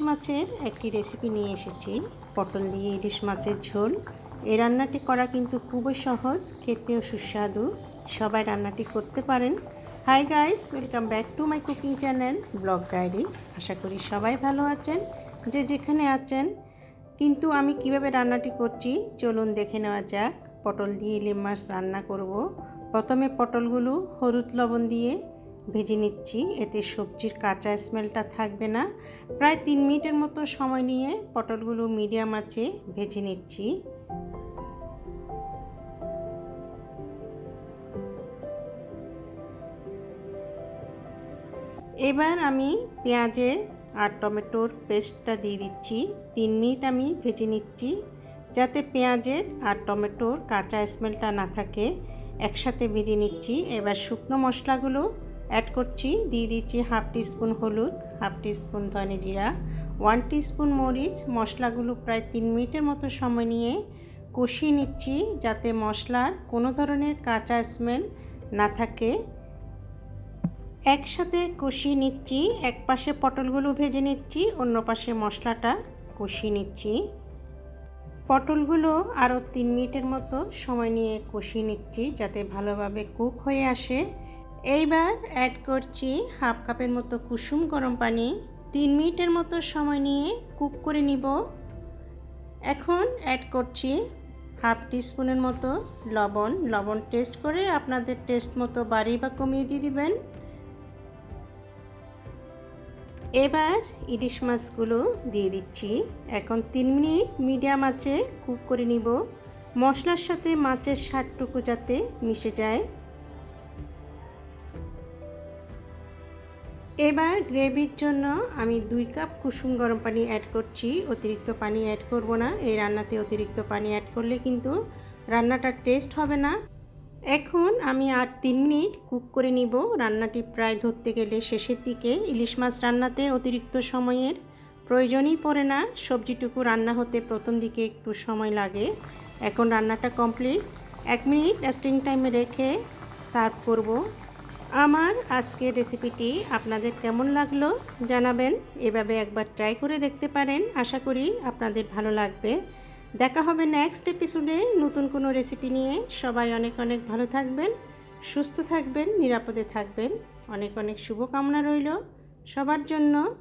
মাছের একটি রেসিপি নিয়ে এসেছি। পটল দিয়ে ইলিশ মাছের ঝোল। এই রান্নাটি করা কিন্তু খুবই সহজ, খেতেও সুস্বাদু। সবাই রান্নাটি করতে পারেন। Hi guys welcome back to my cooking channel blog diaries আশা করি সবাই ভালো আছেন, যে যেখানে আছেন। কিন্তু আমি কীভাবে রান্নাটি করছি, চলুন দেখে নেওয়া যাক। পটল দিয়ে ইলিশ মাছ রান্না করব। প্রথমে পটলগুলো হলুদ লবণ দিয়ে ভেজে নিচ্ছি। এতে সবজির কাঁচা স্মেলটা থাকবে না। প্রায় তিন মিনিটের মতো সময় নিয়ে পটলগুলো মিডিয়াম আঁচে ভেজে নিচ্ছি। এবার আমি পেঁয়াজের আর টমেটোর পেস্টটা দিয়ে দিচ্ছি। তিন মিনিট আমি ভেজে নিচ্ছি যাতে পেঁয়াজের আর টমেটোর কাঁচা স্মেলটা না থাকে। একসাথে ভেজে নিচ্ছি। এবার শুকনো মশলাগুলো অ্যাড করছি, দিয়ে দিচ্ছি হাফ টিস্পুন হলুদ হাফ টিস্পুন ধনে জিরা ওয়ান টিস্পুন মরিচ, মশলাগুলো প্রায় তিন মিনিটের মতো সময় নিয়ে কষিয়ে নিচ্ছি যাতে মশলার কোনো ধরনের কাঁচা স্মেল না থাকে। একসাথে কষিয়ে নিচ্ছি, এক পাশে পটলগুলো ভেজে নিচ্ছি, অন্য পাশে মশলাটা কষিয়ে নিচ্ছি। পটলগুলো আরও তিন মিনিটের মতো সময় নিয়ে কষিয়ে নিচ্ছি যাতে ভালোভাবে কুক হয়ে আসে। এইবার অ্যাড করছি হাফ কাপের মতো কুসুম গরম পানি। তিন মিনিটের মতো সময় নিয়ে কুক করে নিব। এখন অ্যাড করছি হাফ টিস্পুনের মতো লবণ। লবণ টেস্ট করে আপনাদের টেস্ট মতো বাড়িয়ে বা কমিয়ে দিয়ে দিবেন। এবার ইলিশ মাছগুলো দিয়ে দিচ্ছি। এখন তিন মিনিট মিডিয়াম আঁচে কুক করে নিব। মশলার সাথে মাছের স্বাদটুকু যাতে মিশে যায়। এবার গ্রেভির জন্য আমি দুই কাপ কুসুম গরম পানি অ্যাড করছি। অতিরিক্ত পানি অ্যাড করব না। এই রান্নাতে অতিরিক্ত পানি অ্যাড করলে কিন্তু রান্নাটার টেস্ট হবে না। এখন আমি আর তিন মিনিট কুক করে নিব। রান্নাটি প্রায় ধরতে গেলে শেষের দিকে ইলিশ মাছ রান্নাতে অতিরিক্ত সময়ের প্রয়োজনই পড়ে না। সবজিটুকু রান্না হতে প্রথম দিকে একটু সময় লাগে। এখন রান্নাটা কমপ্লিট এক মিনিট রেস্টিং টাইমে রেখে সার্ভ করব। আমার আজকের রেসিপিটি আপনাদের কেমন লাগল জানাবেন। এভাবে একবার ট্রাই করে দেখতে পারেন। আশা করি আপনাদের ভালো লাগবে। দেখা হবে নেক্সট এপিসোডে নতুন কোনো রেসিপি নিয়ে। সবাই অনেক অনেক ভালো থাকবেন, সুস্থ থাকবেন, নিরাপদে থাকবেন। অনেক অনেক শুভকামনা রইল। সবার জন্য